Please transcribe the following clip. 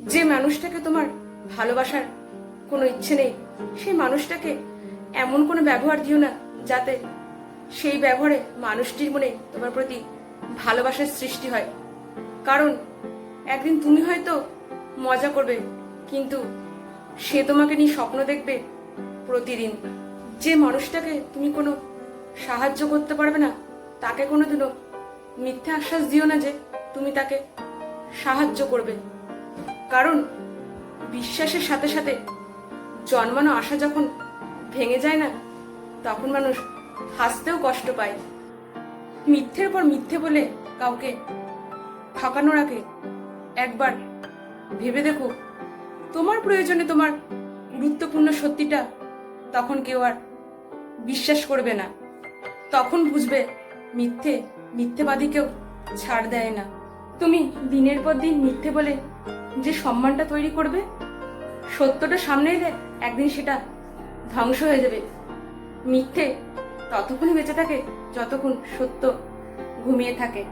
যে মানুষটাকে তোমার ভালোবাসার কোনো ইচ্ছে নেই, সেই মানুষটাকে এমন কোনো ব্যবহার দিও না যাতে সেই ব্যবহারে মানুষটির মনে তোমার প্রতি ভালোবাসার সৃষ্টি হয়। কারণ একদিন তুমি হয়তো মজা করবে, কিন্তু সে তোমাকে নিয়ে স্বপ্ন দেখবে প্রতিদিন। যে মানুষটাকে তুমি কোনো সাহায্য করতে পারবে না, তাকে কোনোদিনও মিথ্যা আশ্বাস দিও না যে তুমি তাকে সাহায্য করবে। কারণ বিশ্বাসের সাথে সাথে জন্মানো আশা যখন ভেঙে যায় না, তখন মানুষ হাসতেও কষ্ট পায়। মিথ্যের পর মিথ্যে বলে কাউকে ঠকানোর আগে একবার ভেবে দেখো, তোমার প্রয়োজনে তোমার গুরুত্বপূর্ণ সত্যিটা তখন কেউ আর বিশ্বাস করবে না। তখন বুঝবে মিথ্যে মিথ্যেবাদীকেও ছাড় দেয় না। তুমি দিনের পর দিন মিথ্যে বলে যে সম্মানটা তৈরি করবে, সত্যটা সামনে এলে একদিন সেটা ধ্বংস হয়ে যাবে। মিথ্যে ততক্ষণই বেঁচে থাকে, যতক্ষণ সত্য ঘুমিয়ে থাকে।